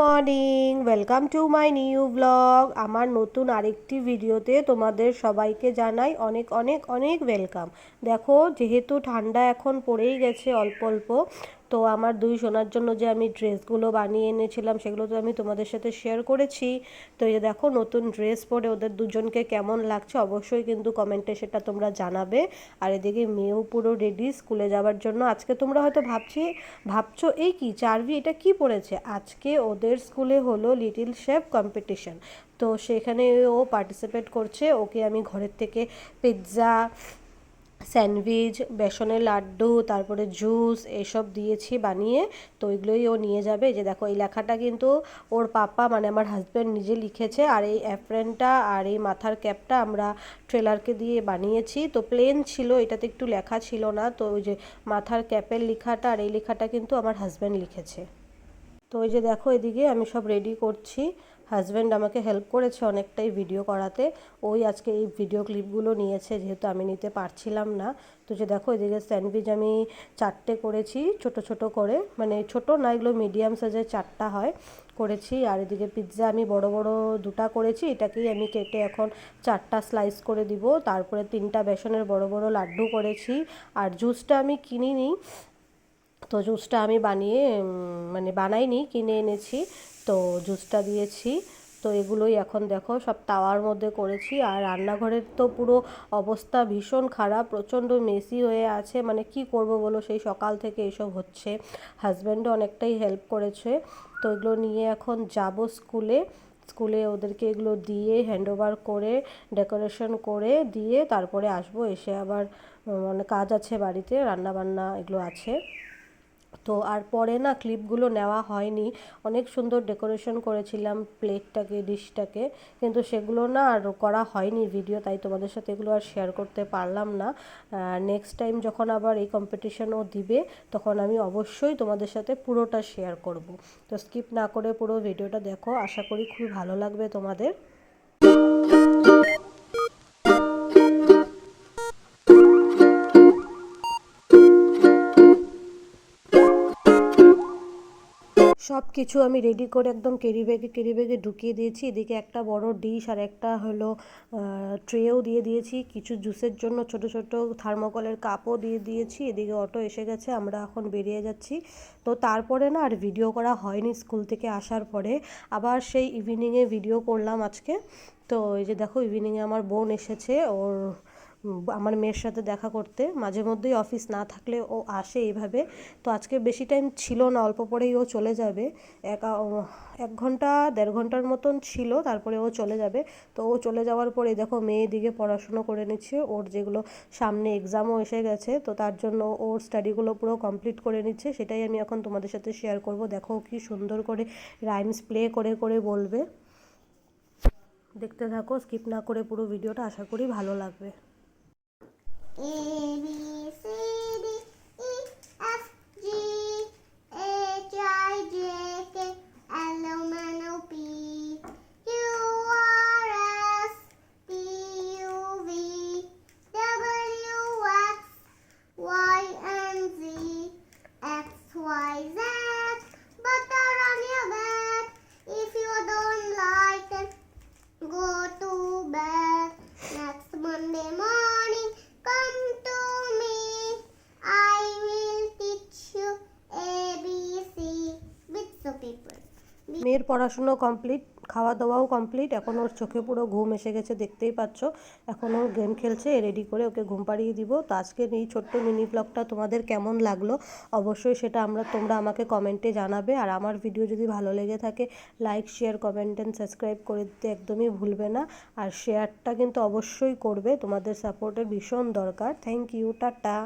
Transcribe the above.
Morning welcome to my new blog আমার নতুন আরেকটি ভিডিওতে তোমাদের সবাইকে জানাই অনেক অনেক অনেক ওয়েলকাম দেখো, যেহেতু ঠান্ডা এখন পড়েই গেছে অল্প অল্প তো আমার দুই সোনার জন্য যে আমি ড্রেসগুলো বানিয়ে এনেছিলাম সেগুলো তো আমি তোমাদের সাথে শেয়ার করেছি। তো এই দেখো, নতুন ড্রেস পরে ওদের দুজনকে কেমন লাগছে অবশ্যই কিন্তু কমেন্টে সেটা তোমরা জানাবে। আর এদিকে মেয়েও পুরো রেডি স্কুলে যাওয়ার জন্য। আজকে তোমরা হয়তো ভাবছি, ভাবছ, এই কি, চারভি, এটা কি পড়েছে আজকে ওদের স্কুলে হলো লিটিল শেফ কম্পিটিশন তো সেখানে ও পার্টিসিপেট করছে। ওকে আমি ঘরের থেকে পিৎজা স্যান্ডউইচ, বেসনের লাড্ডু, তারপরে জুস এসব দিয়েছি বানিয়ে, তো ওইগুলোই ও নিয়ে যাবে। যে দেখো, এই লেখাটা কিন্তু ওর পাপা মানে আমার হাজব্যান্ড নিজে লিখেছে, আর এই অ্যাপ্রেনটা আর এই মাথার ক্যাপটা আমরা ট্রেলারকে দিয়ে বানিয়েছি। তো প্লেন ছিল, এটাতে একটু লেখা ছিল না, তো ওই যে মাথার ক্যাপের লেখাটা আর এই লেখাটা কিন্তু আমার হাজব্যান্ড লিখেছে। তো ওই যে দেখো এদিকে আমি সব রেডি করছি। হাজব্যান্ড আমাকে হেল্প করেছে অনেকটাই ভিডিও করাতে। ওই আজকে এই ভিডিও ক্লিপগুলো নিয়েছে, যেহেতু আমি নিতে পারছিলাম না। তো যে দেখো এদিকে স্যান্ডউইচ আমি চারটে করেছি, ছোট ছোট করে। মানে ছোট না, এগুলো মিডিয়াম সাইজের চারটা হয়, করেছি। আর এদিকে পিৎজা আমি বড় বড় দুটা করেছি। এটাকেই আমি কেটে এখন চারটা স্লাইস করে দিব। তারপরে তিনটা বেসনের বড় বড় লাড্ডু করেছি। আর জুসটা আমি কিনিনি। তো জুসটা আমি বানিয়ে মানে বানাইনি, কিনে এনেছি। তো জুসটা দিয়েছি। তো এগুলোই এখন দেখো, সব তাওয়ার মধ্যে করেছি। আর রান্নাঘরের তো পুরো অবস্থা ভীষণ খারাপ, প্রচণ্ড মেসি হয়ে আছে। মানে কি করব বলো, সেই সকাল থেকে এসব হচ্ছে। হাজব্যান্ডও অনেকটাই হেল্প করেছে। তো এগুলো নিয়ে এখন যাব স্কুলে। স্কুলে ওদেরকে এগুলো দিয়ে হ্যান্ডওভার করে, ডেকোরেশন করে দিয়ে তারপরে আসব। এসে আবার মানে কাজ আছে বাড়িতে রান্না বান্না এগুলো আছে। তো আর পরে না ক্লিপগুলো নেওয়া হয়নি। অনেক সুন্দর ডেকোরেশন করেছিলাম প্লেটটাকে, ডিশটাকে। কিন্তু সেগুলো না আর করা হয়নি ভিডিও, তাই তোমাদের সাথে এগুলো আর শেয়ার করতে পারলাম না। নেক্সট টাইম যখন আবার এই কম্পিটিশনও দিবে, তখন আমি অবশ্যই তোমাদের সাথে পুরোটা শেয়ার করব। তো স্কিপ না করে পুরো ভিডিওটা দেখো, আশা করি খুবই ভালো লাগবে তোমাদের। সব কিছু আমি রেডি করে একদম কেরি ব্যাগে কেরি ব্যাগে ঢুকিয়ে দিয়েছি। এদিকে একটা বড় ডিশ আর একটা হলো ট্রেও দিয়ে দিয়েছি। কিছু জুসের জন্য ছোট ছোট থার্মোকলের কাপও দিয়ে দিয়েছি। এদিকে অটো এসে গেছে, আমরা এখন বেরিয়ে যাচ্ছি। তো তারপরে না আর ভিডিও করা হয়নি স্কুল থেকে আসার পরে। আবার সেই ইভিনিংয়ে ভিডিও করলাম আজকে। তো এই যে দেখো ইভিনিংয়ে আমার বোন এসেছে, ওর আমার মেয়ের সাথে দেখা করতে। মাঝে মধ্যেই অফিস না থাকলে ও আসে এইভাবে। তো আজকে বেশি টাইম ছিল না, অল্প পরেই ও চলে যাবে। এক এক ঘণ্টা, দেড় ঘণ্টার মতন ছিল, তারপরে ও চলে যাবে। তো ও চলে যাওয়ার পরে দেখো, মেয়ে দিকে পড়াশুনো করে নিচ্ছে। ওর যেগুলো সামনে এক্সামও এসে গেছে, তো তার জন্য ওর স্টাডিগুলো পুরো কমপ্লিট করে নিচ্ছে। সেটাই আমি এখন তোমাদের সাথে শেয়ার করব। দেখো কি সুন্দর করে রাইমস প্লে করে করে বলবে। দেখতে থাকো স্কিপ না করে পুরো ভিডিওটা আশা করি ভালো লাগবে। A B মেয়ের পড়াশুনো কমপ্লিট খাওয়া দাওয়াও কমপ্লিট এখন ওর চোখে পুরো ঘুম এসে গেছে, দেখতেই পাচ্ছ। এখন ও গেম খেলছে রেডি করে ওকে ঘুম পাড়িয়ে দিব। তো আজকের এই ছোট্ট মিনি ব্লগটা তোমাদের কেমন লাগল? অবশ্যই সেটা আমরা, তোমরা আমাকে কমেন্টে জানাবে। আর আমার ভিডিও যদি ভালো লেগে থাকে like share comment and subscribe করে দিতে একদমই ভুলবে না। আর শেয়ারটা কিন্তু অবশ্যই করবে। তোমাদের সাপোর্টের ভীষণ দরকার। Thank you ta-ta.